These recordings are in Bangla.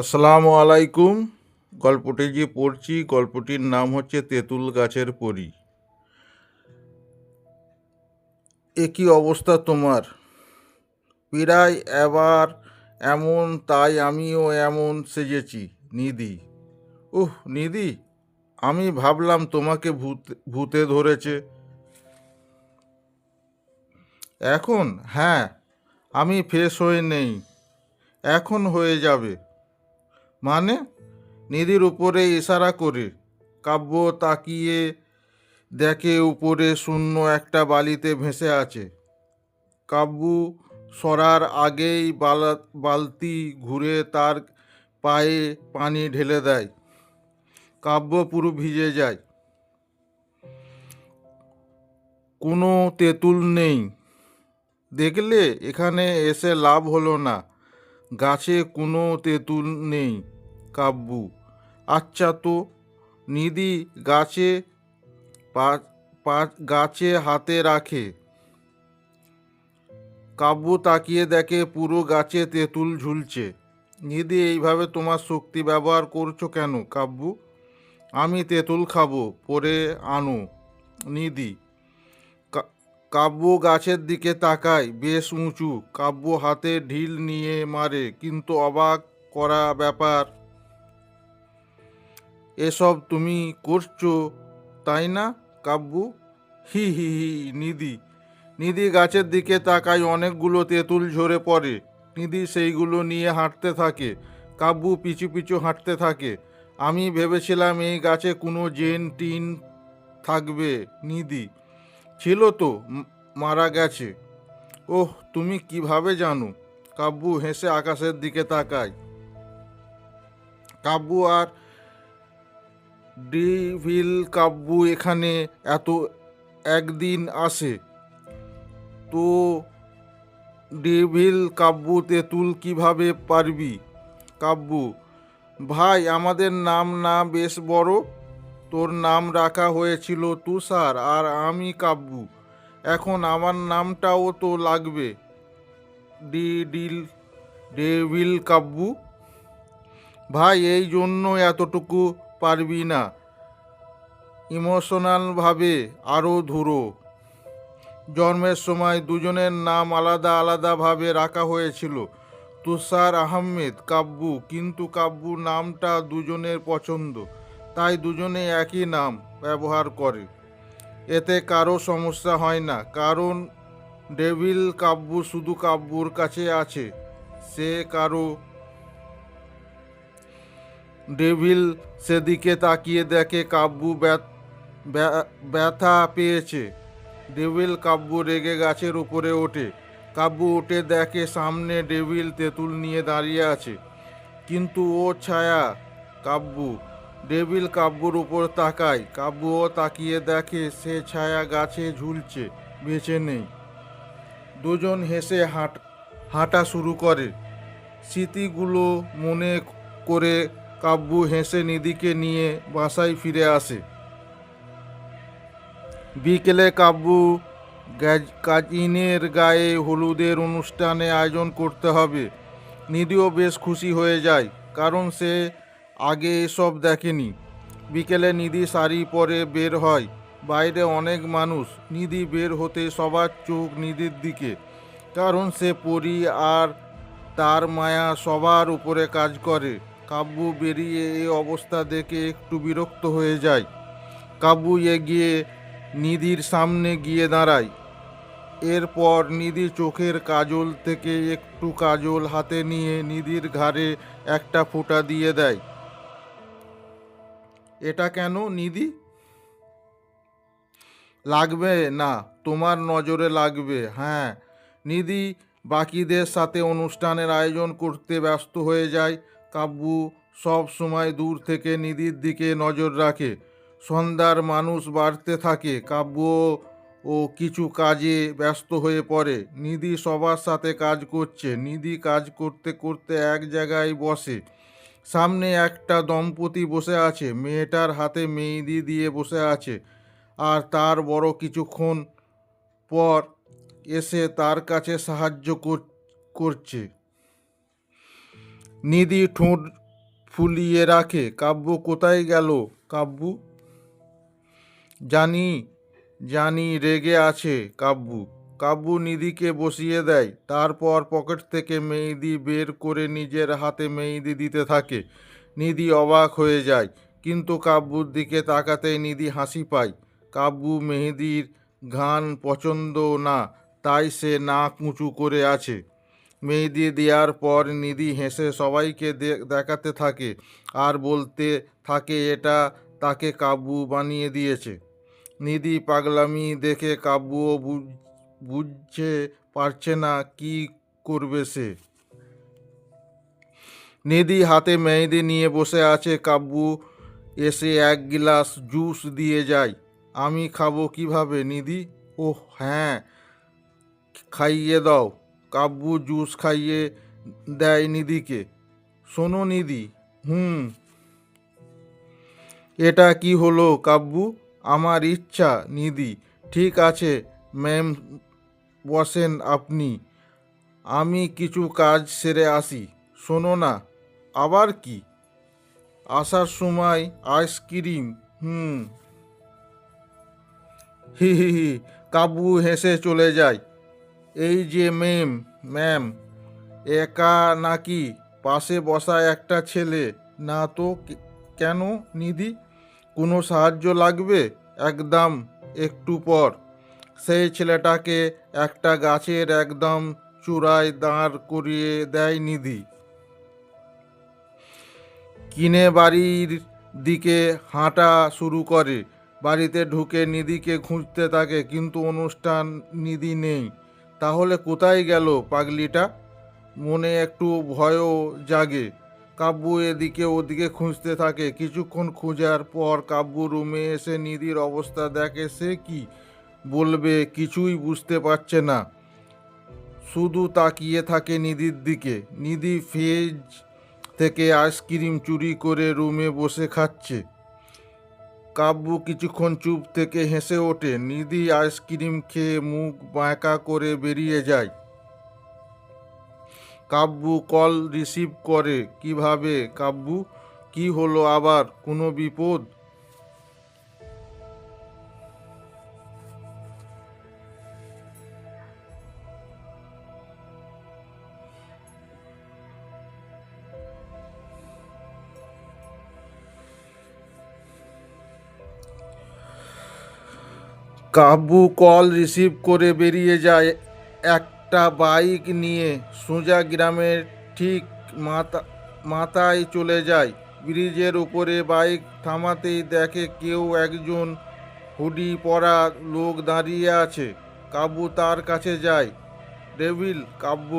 আসসালামু আলাইকুম। গল্পটি যে পড়ছি, গল্পটির নাম হচ্ছে তেঁতুল গাছের পরি। এ কি অবস্থা তোমার? পীড়ায় এবার এমন, তাই আমিও এমন সেজেছি, নিধি। উহ, নিধি, আমি ভাবলাম তোমাকে ভূত, ভূতে ধরেছে। এখন? হ্যাঁ আমি ফ্রেশ হয়ে নেই। এখন হয়ে যাবে। মানে নিধির উপরে ইশারা করে, কাব্য তাকিয়ে দেখে উপরে শূন্য একটা বালিতে ভেসে আছে। কাব্যু সরার আগেই বালা, বালতি ঘুরে তার পায়ে পানি ঢেলে দেয়। কাব্য পুরো ভিজে যায়। কোনো তেঁতুল নেই। দেখলে এখানে এসে লাভ হলো না। গাছে কোনো তেঁতুল নেই কাব্যু আচ্ছা তো, নিধি গাছে গাছে হাতে রাখে। কাব্যু তাকিয়ে দেখে পুরো গাছে তেঁতুল ঝুলছে। নিধি, এইভাবে তোমার শক্তি ব্যবহার করছ কেন কাব্যু আমি তেঁতুল খাব, পরে আনো। নিধি কাব্য গাছের দিকে তাকায়, বেশ উঁচু। কাব্য হাতে ঢিল নিয়ে মারে, কিন্তু অবাক করা ব্যাপার, এসব তুমি করছ, তাই না, কাব্য? হি হি হি, নিধি। নিধি গাছের দিকে তাকায়, অনেকগুলো তেঁতুল ঝরে পড়ে। নিধি সেইগুলো নিয়ে হাঁটতে থাকে। কাব্যু পিছু পিছু হাঁটতে থাকে। আমি ভেবেছিলাম এই গাছে কোনো জেন, টিন থাকবে, নিধি। ছিল তো মারা গেছে। ওহ, তুমি কীভাবে জানো? কাব্যু হেসে আকাশের দিকে তাকায়। কাব্যু আর ডিভিল, কাব্যু এখানে এত একদিন আসে। তো ডেভিল, কাব্যু, তেঁতুল কীভাবে পারবি? কাব্যু, ভাই, আমাদের নাম না বেশ বড়? তোর নাম রাখা হয়েছিল তুষার আর আমি কাব্যু। এখন আমার নামটাও তো লাগবে। ডি ডিল, ডেভিল কাব্যু। ভাই, এই জন্য এতটুকু পারবি না। ইমোশনালভাবে আরও ধুরো। জন্মের সময় দুজনের নাম আলাদা আলাদাভাবে রাখা হয়েছিল। তুষার আহমেদ, কাব্যু। কিন্তু কাব্যু নামটা দুজনের পছন্দ। তাই দুজনে একই নাম ব্যবহার করে। এতে কারও সমস্যা হয় না, কারণ ডেভিল কাব্য শুধু কাব্যুর কাছে আছে। সে কারও ডেভিল সেদিকে তাকিয়ে দেখে কাব্যু ব্যথ- ব্যা- ব্যথা পেয়েছে। ডেভিল কাব্য রেগে গাছের উপরে ওঠে। কাব্যু উঠে দেখে সামনে ডেভিল তেঁতুল নিয়ে দাঁড়িয়ে আছে। কিন্তু ও ছায়া কাব্যু ডেভিল কাব্যুর উপর তাকায়। কাব্যুও তাকিয়ে দেখে সে ছায়া গাছে ঝুলছে, বেঁচে নেই। দুজন হেসে হাঁট, হাঁটা শুরু করে। স্মৃতিগুলো মনে করে কাব্যু হেসে নিধিকে নিয়ে বাসায় ফিরে আসে। বিকেলে কাব্যু কাজিনের গায়ে হলুদের অনুষ্ঠানে আয়োজন করতে হবে। নিধিও বেশ খুশি হয়ে যায়, কারণ সে আগে এসব দেখেনি। বিকেলে নিধি শাড়ি পরে বের হয়। বাইরে অনেক মানুষ। নিধি বের হতে সবার চোখ নিধির দিকে। কারণ সে পরি আর তার মায়া সবার উপরে কাজ করে। কাব্যু বেরিয়ে এই অবস্থা দেখে একটু বিরক্ত হয়ে যায়। কাব্যু এগিয়ে নিধির সামনে গিয়ে দাঁড়ায়। এরপর নিধি চোখের কাজল থেকে একটু কাজল হাতে নিয়ে নিধির ঘাড়ে একটা ফোঁটা দিয়ে দেয়। এটা কেন নিধি? লাগবে না, তোমার নজরে লাগবে হ্যাঁ। নিধি বাকিদের সাথে অনুষ্ঠানের আয়োজন করতে ব্যস্ত হয়ে যায়। কাব্যু সব সময় দূর থেকে নিধির দিকে নজর রাখে। সন্ধ্যার মানুষ বাড়তে থাকে কাব্য ও কিছু কাজে ব্যস্ত হয়ে পড়ে। নিধি সবার সাথে কাজ করছে, নিধি কাজ করতে করতে এক জায়গায় বসে। সামনে একটা দম্পতি বসে আছে, মেয়েটার হাতে মেহেদি দিয়ে বসে আছে আর তার বড় কিছুক্ষণ পর এসে তার কাছে সাহায্য কর- করছে। নিধি ঠোঁট ফুলিয়ে রাখে, কাব্য কোথায় গেল? কাব্যু? জানি জানি রেগে আছে কাব্যু। কাব্যু নিধিকে বসিয়ে দেয়। তারপর পকেট থেকে মেহেদি বের করে নিজের হাতে মেহেদি দিতে থাকে। নিধি অবাক হয়ে যায়, কিন্তু কাব্যুর দিকে তাকাতেই নিধি হাসি পায়। কাব্যু মেহেদির ঘান পছন্দ না, তাই সে নাক উঁচু করে আছে। মেহেদি দেওয়ার পর নিধি হেসে সবাইকে দেখাতে থাকে আর বলতে থাকে, এটা তাকে কাব্যু বানিয়ে দিয়েছে। নিধি পাগলামি দেখে কাব্যও বুঝতে পারছে না কি করবে সে। নিধি হাতে মেহেদি নিয়ে বসে আছে কাব্যু এসে এক গিলাস জুস দিয়ে যায়। আমি খাব কীভাবে নিধি? ও হ্যাঁ খাইয়ে দাও। কাব্যু জুস খাইয়ে দেয় নিধিকে। শোনো নিধি, হুম, এটা কি হলো কাব্যু আমার ইচ্ছা, নিধি। ঠিক আছে, ম্যাম বসেন আপনি। আমি কিছু কাজ সেরে আসি। শোনো না, আবার কি? আসার সময় আইসক্রিম, হুম। হি হি হি, কাবু হেসে চলে যায় এই যে মেম ম্যাম, একা নাকি? পাশে বসা একটা ছেলে। না তো কেন নিধি? কোনো সাহায্য লাগবে? একদম, একটু পর। সেই ছেলেটাকে একটা গাছের একদম চূড়ায় দাঁড় করিয়ে দেয় নিধি। কিনে বাড়ির দিকে হাঁটা শুরু করে। বাড়িতে ঢুকে নিধিকে খুঁজতে থাকে, কিন্তু অনুষ্ঠান নিধি নেই। তাহলে কোথায় গেল পাগলিটা? মনে একটু ভয়ও জাগে। কাব্যু এদিকে ওদিকে খুঁজতে থাকে। কিছুক্ষণ খোঁজার পর কাব্যু রুমে এসে নিধির অবস্থা দেখে, সে কি? বলবে, কিছুই বুঝতে পারছে না। শুধু তাকিয়ে থাকে নিধির দিকে। নিধি ফেজ থেকে আইসক্রিম চুরি করে রুমে বসে খাচ্ছে। কাব্যু কিছুক্ষণ চুপ থেকে হেসে ওঠে। নিধি আইসক্রিম খেয়ে মুখ বাঁকা করে বেরিয়ে যায়। কাব্যু কল রিসিভ করে। কীভাবে? কাব্যু, কি হলো আবার? কোনো বিপদ? কাব্যু কল রিসিভ করে বেরিয়ে যায় একটা বাইক নিয়ে। সোজা গ্রামের ঠিক মাথা, মাথায় চলে যায়। ব্রিজের উপরে বাইক থামাতেই দেখে কেউ একজন হুডি পরা লোক দাঁড়িয়ে আছে। কাব্যু তার কাছে যায়। ডেভিল কাব্য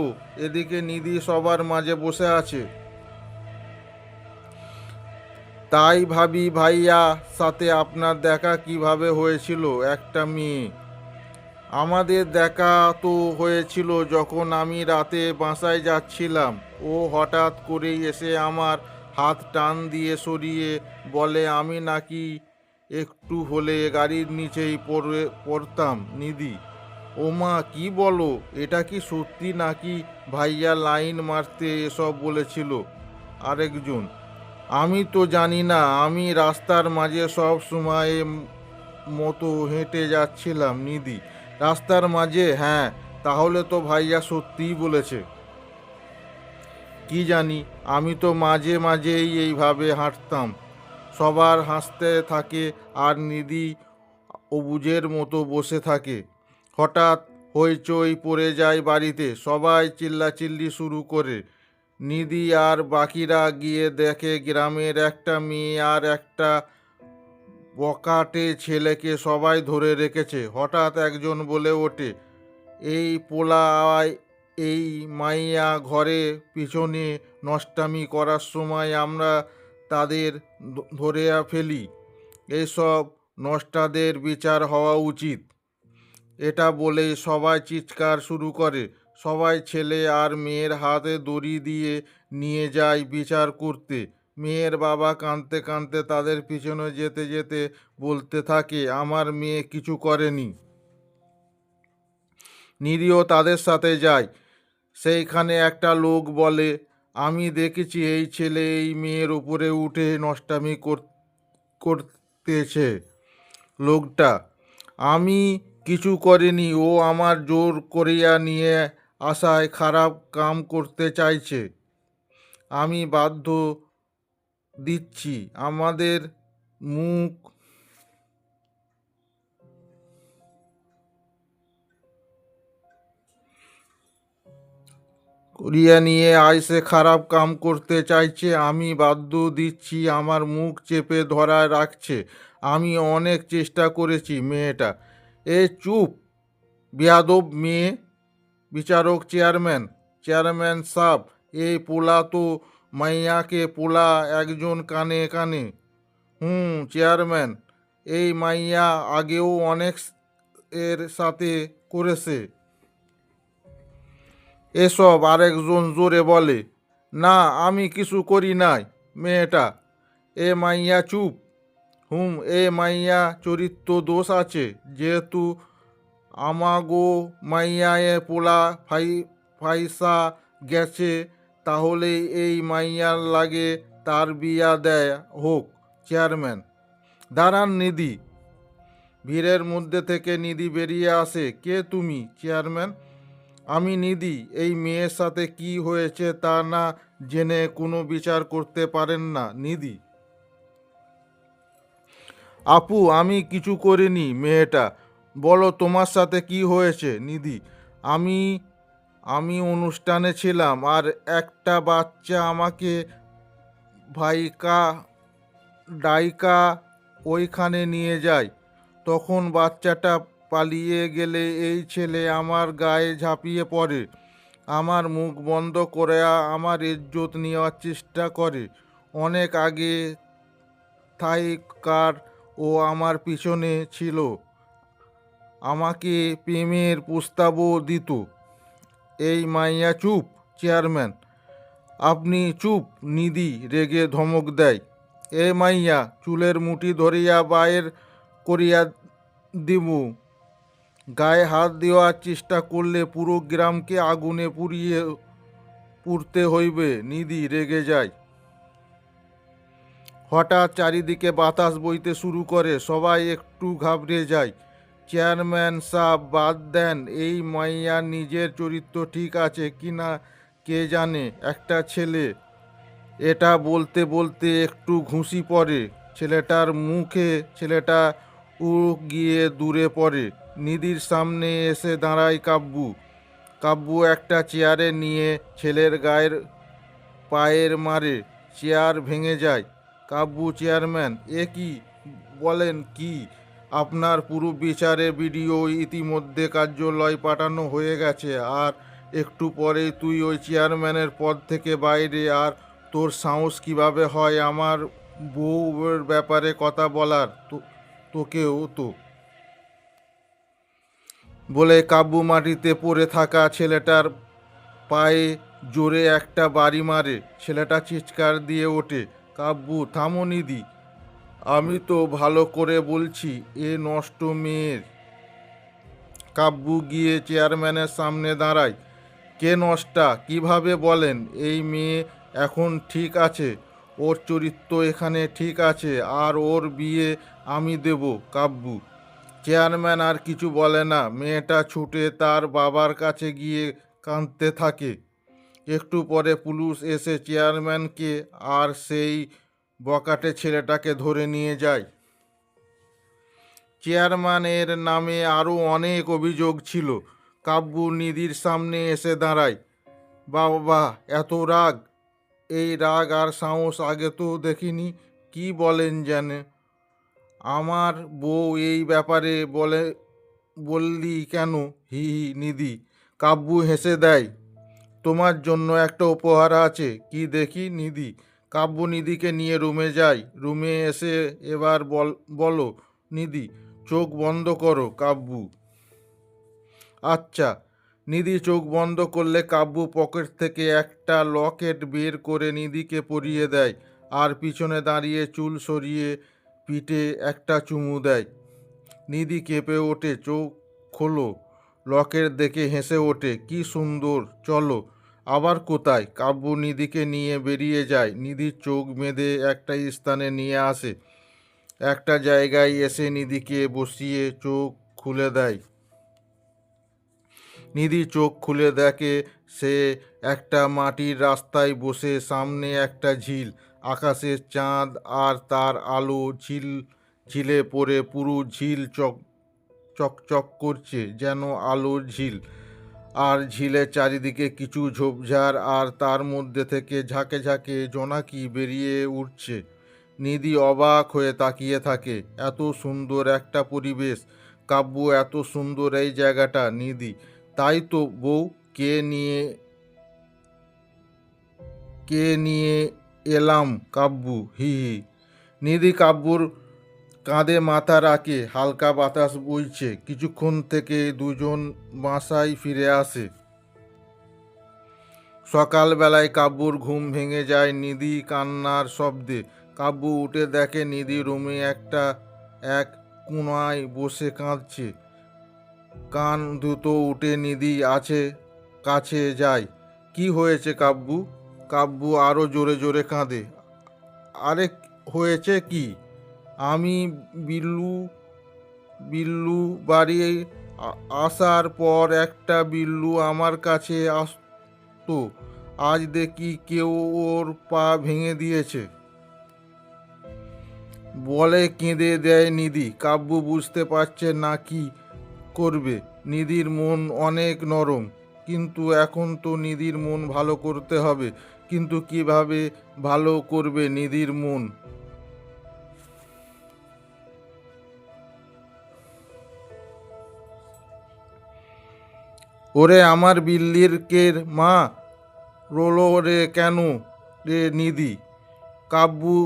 এদিকে নিধি সবার মাঝে বসে আছে। তাই ভাবি, ভাইয়া, সাথে আপনার দেখা কীভাবে হয়েছিল? একটা মেয়ে। আমাদের দেখা তো হয়েছিল যখন আমি রাতে বাসায় যাচ্ছিলাম। ও হঠাৎ করেই এসে আমার হাত টান দিয়ে সরিয়ে বলে, আমি নাকি একটু হলে গাড়ির নিচেই পড়ে, পড়তাম, নিধি। ওমা, কি বলো? এটা কি সত্যি নাকি ভাইয়া লাইন মারতে এসব বলেছিল? আরেকজন আমি তো জানি না, আমি রাস্তার মাঝে সব সময় মতো হেঁটে যাচ্ছিলাম নিধি। রাস্তার মাঝে? হ্যাঁ তাহলে তো ভাইয়া সত্যিই বলেছে। কি জানি, আমি তো মাঝে মাঝেই এইভাবে হাঁটতাম। সবার হাসতে থাকে আর নিধি অবুজের মতো বসে থাকে। হঠাৎ হইচই পড়ে যায় বাড়িতে, সবাই চিল্লাচিল্লি শুরু করে। নিধি আর বাকিরা গিয়ে দেখে গ্রামের একটা মেয়ে আর একটা বকাটে ছেলেকে সবাই ধরে রেখেছে। হঠাৎ একজন বলে ওঠে, এই পোলায় এই মাইয়া ঘরে পিছনে নষ্টামি করার সময় আমরা তাদের ধরে ফেলি। এইসব নষ্টাদের বিচার হওয়া উচিত। এটা বলেই সবাই চিৎকার শুরু করে। সবাই ছেলে আর মেয়ের হাতে দড়ি দিয়ে নিয়ে যায় বিচার করতে। মেয়ের বাবা কাঁদতে কাঁদতে তাদের পিছনে যেতে যেতে বলতে থাকে, আমার মেয়ে কিছু করেনি। নিরীহ তাদের সাথে যায়। সেইখানে একটা লোক বলে, আমি দেখেছি এই ছেলে এই মেয়ের উপরে উঠে নষ্টামি কর- করতেছে লোকটা। আমি কিছু করিনি। ও আমার জোর করিয়া নিয়ে আসায় খারাপ কাম করতে চাইছে। আমি বাধ্য দিচ্ছি। আমাদের মুখ করিয়া নিয়ে আইসে খারাপ কাম করতে চাইছে। আমি বাধ্য দিচ্ছি। আমার মুখ চেপে ধরায় রাখছে। আমি অনেক চেষ্টা করেছি মেয়েটা। এ চুপ, বেয়াদব মেয়ে। বিচারক চেয়ারম্যান চেয়ারম্যান সাহ এই পোলা তো মাইয়াকে পোলা একজন কানে কানে। হুম, চেয়ারম্যান, এই মাইয়া আগেও অনেক এর সাথে করেছে। এসব আরেকজন জোরে বলে, না, আমি কিছু করি নাই, মেয়েটা, এ মাইয়া চুপ। হুম, এ মাইয়া চরিত্র দোষ আছে, যেহেতু আমাগো মাইয়া এ পোলা ফাই, ফাইসা গেছে, তাহলে এই মাইয়ার লাগে তার বিয়া দেয় হোক, চেয়ারম্যান। দাঁড়ান নিধি। ভিড়ের মধ্যে থেকে নিধি বেরিয়ে আসে। কে তুমি, চেয়ারম্যান? আমি নিধি। এই মেয়ের সাথে কি হয়েছে তা না জেনে কোনো বিচার করতে পারেন না, নিধি। আপু, আমি কিছু করিনি মেয়েটা। বলো তোমার সাথে কি হয়েছে, নিধি। আমি আমি অনুষ্ঠানে ছিলাম আর একটা বাচ্চা আমাকে ভাইকা, ডাইকা ওইখানে নিয়ে যায়। তখন বাচ্চাটা পালিয়ে গেলে এই ছেলে আমার গায়ে ঝাঁপিয়ে পড়ে। আমার মুখ বন্ধ করে আমার ইজ্জত নেওয়ার চেষ্টা করে। অনেক আগে থাইকার ও আমার পিছনে ছিল। আমাকে প্রেমের প্রস্তাবও দিত। এই মাইয়া চুপ, চেয়ারম্যান। আপনি চুপ নিদি রেগে ধমক দেয়। এ মাইয়া, চুলের মুঠি ধরিয়া বাইর করিয়া দিমু গায়ে হাত দেওয়ার চেষ্টা করলে পুরো গ্রামকে আগুনে পুড়িয়ে পুড়তে হইবে নিদি রেগে যায়। হঠাৎ চারিদিকে বাতাস বইতে শুরু করে, সবাই একটু ঘাবড়ে যায়। চেয়ারম্যান সাহ বাদ দেন, এই মাইয়া নিজের চরিত্র ঠিক আছে কি না কে জানে? একটা ছেলে। এটা বলতে বলতে একটু ঘুষি পড়ে। ছেলেটার মুখে, ছেলেটা উড় গিয়ে দূরে পড়ে। নিধির সামনে এসে দাঁড়ায় কাব্যু কাব্যু একটা চেয়ারে নিয়ে ছেলের গায়ের পায়ের মারে, চেয়ার ভেঙে যায়। কাব্যু চেয়ারম্যান, এ কি? বলেন কি? আপনার পুরো বিচারে ভিডিও ইতিমধ্যে কার্যালয় পাঠানো হয়ে গেছে। আর একটু পরেই তুই ওই চেয়ারম্যানের পদ থেকে বাইরে, আর তোর সাহস কীভাবে হয় আমার বউয়ের ব্যাপারে কথা বলার? তোকেও তো। বলে কাব্যু মাটিতে পড়ে থাকা ছেলেটার পায়ে জোরে একটা বাড়ি মারে। ছেলেটা চিৎকার দিয়ে ওঠে, কাব্যু, থামো নিধি। আমি তো ভালো করে বলছি, এ নষ্ট মেয়ের। কাব্যু গিয়ে চেয়ারম্যানের সামনে দাঁড়ায়। কে নষ্টা, কীভাবে বলেন, এই মেয়ে এখন ঠিক আছে? ওর চরিত্র এখানে ঠিক আছে, আর ওর বিয়ে আমি দেব, কাব্যু। চেয়ারম্যান আর কিছু বলে না, মেয়েটা ছুটে তার বাবার কাছে গিয়ে কাঁদতে থাকে। একটু পরে পুলিশ এসে চেয়ারম্যানকে আর সেই বকাটে ছেলেটাকে ধরে নিয়ে যায়। চেয়ারম্যানের নামে আরও অনেক অভিযোগ ছিল। কাব্যু নিধির সামনে এসে দাঁড়ায়। বাবা, এত রাগ। এই রাগ আর সাহস আগে তো দেখিনি, কি বলেন জানে আমার বউ এই ব্যাপারে বলে, বললি কেন? হি হি, নিধি, কাব্যু হেসে দেয়। তোমার জন্য একটা উপহার আছে, কি দেখি নিধি? কাব্য নিধিকে নিয়ে রুমে যায় রুমে এসে এবার বল, বলো, নিধি, চোখ বন্ধ করো কাব্যু। আচ্ছা নিধি চোখ বন্ধ করলে কাব্যু পকেট থেকে একটা লকেট বের করে নিধিকে পরিয়ে দেয় আর পিছনে দাঁড়িয়ে চুল সরিয়ে পিঠে একটা চুমু দেয়। নিধি কেঁপে ওঠে, চোখ খোলো, লকেট দেখে হেসে ওঠে, কি সুন্দর, চলো। আবার কোথায়? কাব্য নিধিকে নিয়ে বেরিয়ে যায়। নিধির চোখ বেঁধে একটা স্থানে নিয়ে আসে। একটা জায়গায় এসে নিধিকে বসিয়ে চোখ খুলে দেয়। নিধি চোখ খুলে দেখে সে একটা মাটির রাস্তায় বসে, সামনে একটা ঝিল। আকাশের চাঁদ আর তার আলো ঝিল, ঝিলে পড়ে পুরো ঝিল চক, চকচক করছে যেন আলোর ঝিল। আর ঝিলের চারিদিকে কিছু ঝোপঝাড় আর তার মধ্যে থেকে ঝাঁকে ঝাঁকে জোনাকি বেরিয়ে উঠছে। নিধি অবাক হয়ে তাকিয়ে থাকে। এত সুন্দর একটা পরিবেশ। কাব্য, এত সুন্দর এই জায়গাটা, নিধি। তাই তো বউ, কে নিয়ে কে নিয়ে এলাম কাব্যু? হি হি। নিধি কাব্যুর কাঁধে মাথা রাখে, হালকা বাতাস বইছে। কিছুক্ষণ থেকে দুজন বাসায় ফিরে আসে। সকালবেলায় কাব্যুর ঘুম ভেঙে যায় নিধি কান্নার শব্দে। কাব্যু উঠে দেখে নিধি রুমে একটা, এক কোনায় বসে কাঁদছে। কান দ্রুত উঠে নিধি আছে, কাছে যায়। কি হয়েছে কাব্যু? কাব্যু আরও জোরে জোরে কাঁদে। আরে হয়েছে কি? আমি বিল্লু বিল্লু বাড়ি আসার পর একটা বিল্লু আমার কাছে আসতো। আজ দেখি কেউ ওর পা ভেঙে দিয়েছে। বলে কেঁদে দেয় নিধি। কাব্য বুঝতে পারছে না কি করবে। নিধির মন অনেক নরম। কিন্তু এখন তো নিধির মন ভালো করতে হবে। কিন্তু কীভাবে ভালো করবে নিধির মন? ওরে আমার বিল্লির কের মা, রোলো রে কেন রে নিধি? কাব্যু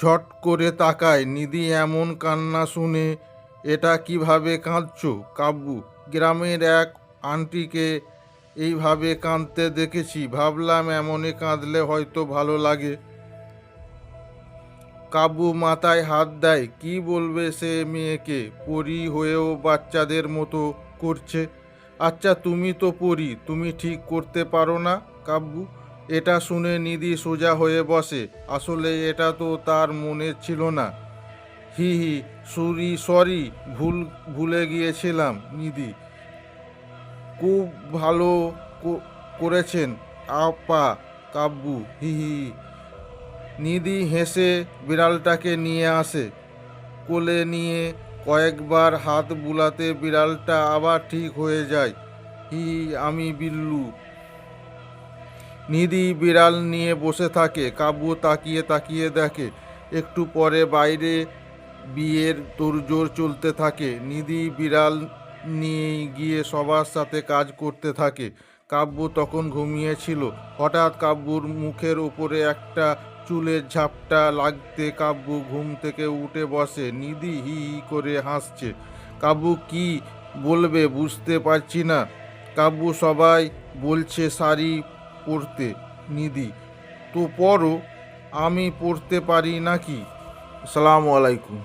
ঝট করে তাকায়, নিধি এমন কান্না শুনে, এটা কীভাবে কাঁদছো কাব্যু গ্রামের এক আন্টিকে এইভাবে কাঁদতে দেখেছি, ভাবলাম এমনই কাঁদলে হয়তো ভালো লাগে। কাব্যু মাথায় হাত দেয়, কি বলবে সে মেয়েকে? পরি হয়েও বাচ্চাদের মতো করছে। আচ্ছা তুমি তো পড়ি তুমি ঠিক করতে পারো না কাব্যু এটা শুনে নিধি সোজা হয়ে বসে। আসলে এটা তো তার মনে ছিল না। হি হি, সরি সরি, ভুল, ভুলে গিয়েছিলাম, নিধি। খুব ভালো করেছেন, আপা কাব্যু হি হি। নিধি হেসে বিড়ালটাকে নিয়ে আসে, কোলে নিয়ে কয়েকবার হাত বুলাতে বিড়ালটা আবার ঠিক হয়ে যায়। হি, আমি বিল্লু। নিধি বিড়াল নিয়ে বসে থাকে। কাবু তাকিয়ে তাকিয়ে দেখে। একটু পরে বাইরে বিয়ের তোড়জোড় চলতে থাকে। নিধি বিড়াল নিয়ে গিয়ে সবার সাথে কাজ করতে থাকে। কাব্য তখন ঘুমিয়েছিল। হঠাৎ কাব্যুর মুখের উপরে একটা চুলের ঝাপটা লাগতে কাব্যু ঘুম থেকে উঠে বসে, নিধি হি হি করে হাসছে। কাবু কি বলবে বুঝতে পারছি না। কাবু সবাই বলছে শাড়ি পরতে, নিধি। তো পরো, আমি পড়তে পারি নাকি? সালামু আলাইকুম।